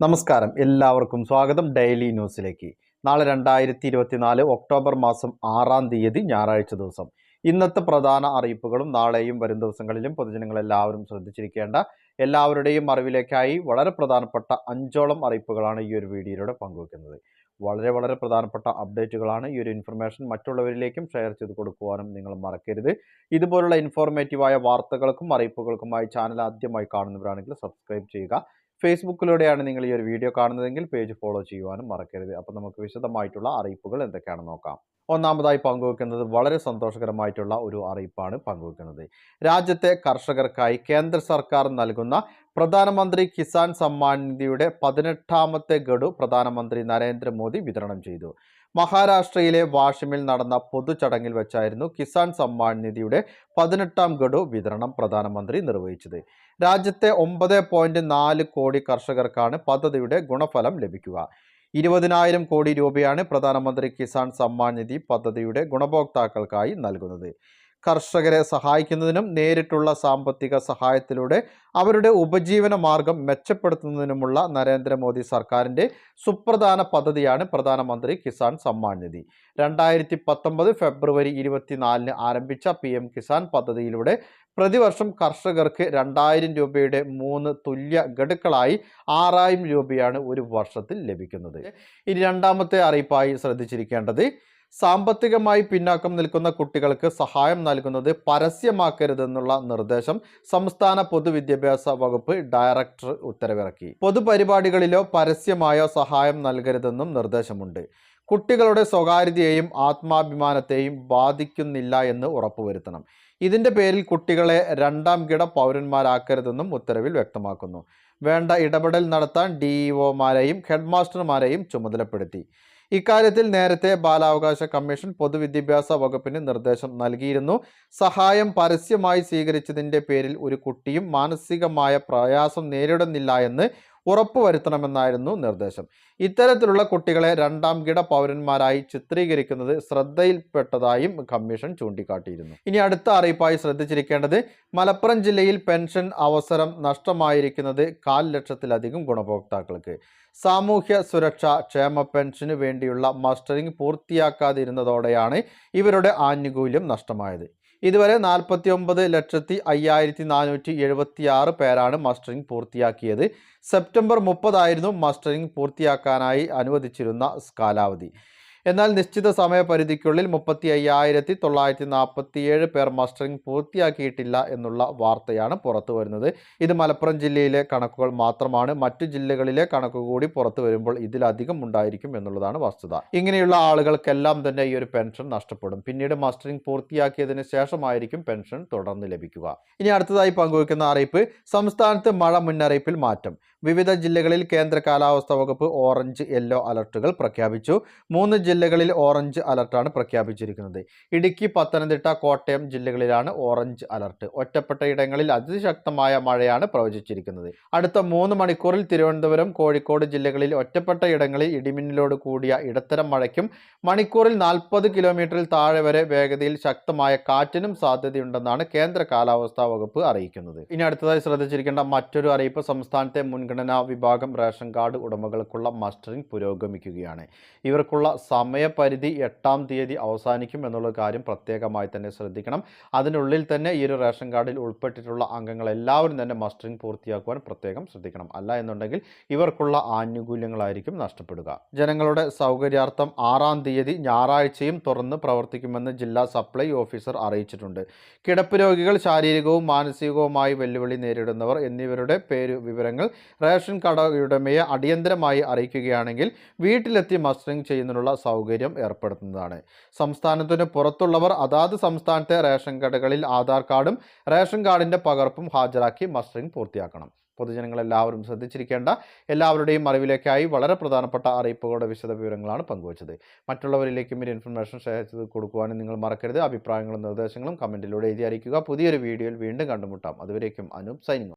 നമസ്കാരം. എല്ലാവർക്കും സ്വാഗതം ഡെയിലി ന്യൂസിലേക്ക്. നാളെ രണ്ടായിരത്തി ഇരുപത്തിനാല് ഒക്ടോബർ മാസം ആറാം തീയതി ഞായറാഴ്ച ദിവസം. ഇന്നത്തെ പ്രധാന അറിയിപ്പുകളും നാളെയും വരും ദിവസങ്ങളിലും പൊതുജനങ്ങളെല്ലാവരും ശ്രദ്ധിച്ചിരിക്കേണ്ട എല്ലാവരുടെയും അറിവിലേക്കായി വളരെ പ്രധാനപ്പെട്ട അഞ്ചോളം അറിയിപ്പുകളാണ് ഈ ഒരു വീഡിയോയിലൂടെ പങ്കുവെക്കുന്നത്. വളരെ വളരെ പ്രധാനപ്പെട്ട അപ്ഡേറ്റുകളാണ് ഈ ഒരു ഇൻഫർമേഷൻ മറ്റുള്ളവരിലേക്കും ഷെയർ ചെയ്ത് കൊടുക്കുവാനും നിങ്ങൾ മറക്കരുത്. ഇതുപോലുള്ള ഇൻഫോർമേറ്റീവായ വാർത്തകൾക്കും അറിയിപ്പുകൾക്കുമായി ചാനൽ ആദ്യമായി കാണുന്നവരാണെങ്കിൽ സബ്സ്ക്രൈബ് ചെയ്യുക. ഫേസ്ബുക്കിലൂടെയാണ് നിങ്ങൾ ഈ ഒരു വീഡിയോ കാണുന്നതെങ്കിൽ പേജ് ഫോളോ ചെയ്യുവാനും മറക്കരുത്. അപ്പോൾ നമുക്ക് വിശദമായിട്ടുള്ള അറിയിപ്പുകൾ എന്തൊക്കെയാണെന്ന് നോക്കാം. ഒന്നാമതായി പങ്കുവെക്കുന്നത് വളരെ സന്തോഷകരമായിട്ടുള്ള ഒരു അറിയിപ്പാണ് പങ്കുവെക്കുന്നത്. രാജ്യത്തെ കർഷകർക്കായി കേന്ദ്ര സർക്കാർ നൽകുന്ന പ്രധാനമന്ത്രി കിസാൻ സമ്മാൻ നിധിയുടെ പതിനെട്ടാമത്തെ ഗഡു പ്രധാനമന്ത്രി നരേന്ദ്രമോദി വിതരണം ചെയ്തു. മഹാരാഷ്ട്രയിലെ വാഷിമിൽ നടന്ന പൊതുചടങ്ങിൽ വെച്ചായിരുന്നു കിസാൻ സമ്മാൻ നിധിയുടെ പതിനെട്ടാം ഗഡു വിതരണം പ്രധാനമന്ത്രി നിർവഹിച്ചത്. രാജ്യത്തെ ഒമ്പത് പോയിന്റ് നാല് കോടി കർഷകർക്കാണ് പദ്ധതിയുടെ ഗുണഫലം ലഭിക്കുക. ഇരുപതിനായിരം കോടി രൂപയാണ് പ്രധാനമന്ത്രി കിസാൻ സമ്മാൻ നിധി പദ്ധതിയുടെ ഗുണഭോക്താക്കൾക്കായി നൽകുന്നത്. കർഷകരെ സഹായിക്കുന്നതിനും നേരിട്ടുള്ള സാമ്പത്തിക സഹായത്തിലൂടെ അവരുടെ ഉപജീവന മാർഗം മെച്ചപ്പെടുത്തുന്നതിനുമുള്ള നരേന്ദ്രമോദി സർക്കാരിന്റെ സുപ്രധാന പദ്ധതിയാണ് പ്രധാനമന്ത്രി കിസാൻ സമ്മാൻ നിധി. രണ്ടായിരത്തി പത്തൊമ്പത് ഫെബ്രുവരി ഇരുപത്തിനാലിന് ആരംഭിച്ച പി എം കിസാൻ പദ്ധതിയിലൂടെ പ്രതിവർഷം കർഷകർക്ക് രണ്ടായിരം രൂപയുടെ മൂന്ന് തുല്യ ഗഡുക്കളായി ആറായിരം രൂപയാണ് ഒരു വർഷത്തിൽ ലഭിക്കുന്നത്. ഇനി രണ്ടാമത്തെ അറിയിപ്പായി ശ്രദ്ധിച്ചിരിക്കേണ്ടത് സാമ്പത്തികമായി പിന്നാക്കം നിൽക്കുന്ന കുട്ടികൾക്ക് സഹായം നൽകുന്നത് പരസ്യമാക്കരുതെന്നുള്ള നിർദ്ദേശം സംസ്ഥാന പൊതുവിദ്യാഭ്യാസ വകുപ്പ് ഡയറക്ടർ ഉത്തരവിറക്കി. പൊതുപരിപാടികളിലോ പരസ്യമായോ സഹായം നൽകരുതെന്നും നിർദ്ദേശമുണ്ട്. കുട്ടികളുടെ സ്വകാര്യതയെയും ആത്മാഭിമാനത്തെയും ബാധിക്കുന്നില്ല എന്ന് ഉറപ്പുവരുത്തണം. ഇതിന്റെ പേരിൽ കുട്ടികളെ രണ്ടാം കിട പൗരന്മാരാക്കരുതെന്നും ഉത്തരവിൽ വ്യക്തമാക്കുന്നു. വേണ്ട ഇടപെടൽ നടത്താൻ ഡിഇഒമാരെയും ഹെഡ്മാസ്റ്റർമാരെയും ചുമതലപ്പെടുത്തി. ഇക്കാര്യത്തിൽ നേരത്തെ ബാലാവകാശ കമ്മീഷൻ പൊതുവിദ്യാഭ്യാസ വകുപ്പിന് നിർദ്ദേശം നൽകിയിരുന്നു. സഹായം പരസ്യമായി സ്വീകരിച്ചതിന്റെ പേരിൽ ഒരു കുട്ടിയും മാനസികമായ പ്രയാസം നേരിടുന്നില്ല എന്ന് ഉറപ്പുവരുത്തണമെന്നായിരുന്നു നിർദ്ദേശം. ഇത്തരത്തിലുള്ള കുട്ടികളെ രണ്ടാം കിട പൗരന്മാരായി ചിത്രീകരിക്കുന്നത് ശ്രദ്ധയിൽപ്പെട്ടതായും കമ്മീഷൻ ചൂണ്ടിക്കാട്ടിയിരുന്നു. ഇനി അടുത്ത അറിയിപ്പായി ശ്രദ്ധിച്ചിരിക്കേണ്ടത് മലപ്പുറം ജില്ലയിൽ പെൻഷൻ അവസരം നഷ്ടമായിരിക്കുന്നത് കാൽ ലക്ഷത്തിലധികം ഗുണഭോക്താക്കൾക്ക്. സാമൂഹ്യ സുരക്ഷ ക്ഷേമ പെൻഷന് വേണ്ടിയുള്ള മസ്റ്ററിംഗ് പൂർത്തിയാക്കാതിരുന്നതോടെയാണ് ഇവരുടെ ആനുകൂല്യം നഷ്ടമായത്. ഇതുവരെ നാൽപ്പത്തി ഒമ്പത് ലക്ഷത്തി അയ്യായിരത്തി നാനൂറ്റി എഴുപത്തി ആറ് പേരാണ് മസ്റ്ററിംഗ് പൂർത്തിയാക്കിയത്. സെപ്റ്റംബർ മുപ്പതായിരുന്നു മസ്റ്ററിംഗ് പൂർത്തിയാക്കാനായി അനുവദിച്ചിരുന്ന കാലാവധി. എന്നാൽ നിശ്ചിത സമയപരിധിക്കുള്ളിൽ മുപ്പത്തി അയ്യായിരത്തി തൊള്ളായിരത്തി നാൽപ്പത്തിയേഴ് പേർ മസ്റ്ററിംഗ് പൂർത്തിയാക്കിയിട്ടില്ല എന്നുള്ള വാർത്തയാണ് പുറത്തു വരുന്നത്. ഇത് മലപ്പുറം ജില്ലയിലെ കണക്കുകൾ മാത്രമാണ്. മറ്റു ജില്ലകളിലെ കണക്ക് കൂടി പുറത്തു വരുമ്പോൾ ഇതിലധികം ഉണ്ടായിരിക്കും എന്നുള്ളതാണ് വസ്തുത. ഇങ്ങനെയുള്ള ആളുകൾക്കെല്ലാം തന്നെ ഈ ഒരു പെൻഷൻ നഷ്ടപ്പെടും. പിന്നീട് മസ്റ്ററിംഗ് പൂർത്തിയാക്കിയതിന് ശേഷമായിരിക്കും പെൻഷൻ തുടർന്ന് ലഭിക്കുക. ഇനി അടുത്തതായി പങ്കുവയ്ക്കുന്ന അറിയിപ്പ് സംസ്ഥാനത്ത് മഴ മുന്നറിയിപ്പിൽ മാറ്റം. വിവിധ ജില്ലകളിൽ കേന്ദ്ര കാലാവസ്ഥാ വകുപ്പ് ഓറഞ്ച് യെല്ലോ അലർട്ടുകൾ പ്രഖ്യാപിച്ചു. മൂന്ന് ജില്ലകളിൽ ഓറഞ്ച് അലർട്ടാണ് പ്രഖ്യാപിച്ചിരിക്കുന്നത്. ഇടുക്കി പത്തനംതിട്ട കോട്ടയം ജില്ലകളിലാണ് ഓറഞ്ച് അലർട്ട്. ഒറ്റപ്പെട്ട ഇടങ്ങളിൽ അതിശക്തമായ മഴയാണ് പ്രവചിച്ചിരിക്കുന്നത്. അടുത്ത മൂന്ന് മണിക്കൂറിൽ തിരുവനന്തപുരം കോഴിക്കോട് ജില്ലകളിൽ ഒറ്റപ്പെട്ട ഇടങ്ങളിൽ ഇടിമിന്നലോട് കൂടിയ ഇടത്തരം മഴയ്ക്കും മണിക്കൂറിൽ നാൽപ്പത് കിലോമീറ്ററിൽ താഴെ വരെ വേഗതയിൽ ശക്തമായ കാറ്റിനും സാധ്യതയുണ്ടെന്നാണ് കേന്ദ്ര കാലാവസ്ഥാ വകുപ്പ് അറിയിക്കുന്നത്. ഇനി അടുത്തതായി ശ്രദ്ധിച്ചിരിക്കേണ്ട മറ്റൊരു അറിയിപ്പ് സംസ്ഥാനത്തെ മുൻഗണനാ വിഭാഗം റേഷൻ കാർഡ് ഉടമകൾക്കുള്ള മസ്റ്ററിംഗ് പുരോഗമിക്കുകയാണ്. ഇവർക്കുള്ള സമയപരിധി എട്ടാം തീയതി അവസാനിക്കും എന്നുള്ള കാര്യം പ്രത്യേകമായി തന്നെ ശ്രദ്ധിക്കണം. അതിനുള്ളിൽ തന്നെ ഈ ഒരു റേഷൻ കാർഡിൽ ഉൾപ്പെട്ടിട്ടുള്ള അംഗങ്ങൾ എല്ലാവരും തന്നെ മസ്റ്ററിംഗ് പൂർത്തിയാക്കുവാൻ പ്രത്യേകം ശ്രദ്ധിക്കണം. അല്ല എന്നുണ്ടെങ്കിൽ ഇവർക്കുള്ള ആനുകൂല്യങ്ങളായിരിക്കും നഷ്ടപ്പെടുക. ജനങ്ങളുടെ സൗകര്യാർത്ഥം ആറാം തീയതി ഞായറാഴ്ചയും തുറന്ന് പ്രവർത്തിക്കുമെന്ന് ജില്ലാ സപ്ലൈ ഓഫീസർ അറിയിച്ചിട്ടുണ്ട്. കിടപ്പ് രോഗികൾ ശാരീരികവും മാനസികവുമായി വെല്ലുവിളി നേരിടുന്നവർ എന്നിവരുടെ പേര് വിവരങ്ങൾ റേഷൻ കടയുടമയെ അടിയന്തരമായി അറിയിക്കുകയാണെങ്കിൽ വീട്ടിലെത്തി മസ്റ്ററിംഗ് ചെയ്യുന്നതിനുള്ള സൗകര്യം ഏർപ്പെടുത്തുന്നതാണ്. സംസ്ഥാനത്തിന് പുറത്തുള്ളവർ അതാത് സംസ്ഥാനത്തെ റേഷൻ കടകളിൽ ആധാർ കാർഡും റേഷൻ കാർഡിന്റെ പകർപ്പും ഹാജരാക്കി മസ്റ്ററിംഗ് പൂർത്തിയാക്കണം. പൊതുജനങ്ങൾ എല്ലാവരും ശ്രദ്ധിച്ചിരിക്കേണ്ട എല്ലാവരുടെയും അറിവിലേക്കായി വളരെ പ്രധാനപ്പെട്ട അറിയിപ്പുകളുടെ വിശദ വിവരങ്ങളാണ് പങ്കുവച്ചത്. മറ്റുള്ളവരിലേക്കും ഒരു ഇൻഫർമേഷൻ ഷെയർ ചെയ്ത് കൊടുക്കുവാനും നിങ്ങൾ മറക്കരുത്. അഭിപ്രായങ്ങളും നിർദ്ദേശങ്ങളും കമന്റിലൂടെ എഴുതി അറിയിക്കുക. പുതിയൊരു വീഡിയോയിൽ വീണ്ടും കണ്ടുമുട്ടാം. അതുവരേക്കും അനൂപ് സൈനിങ്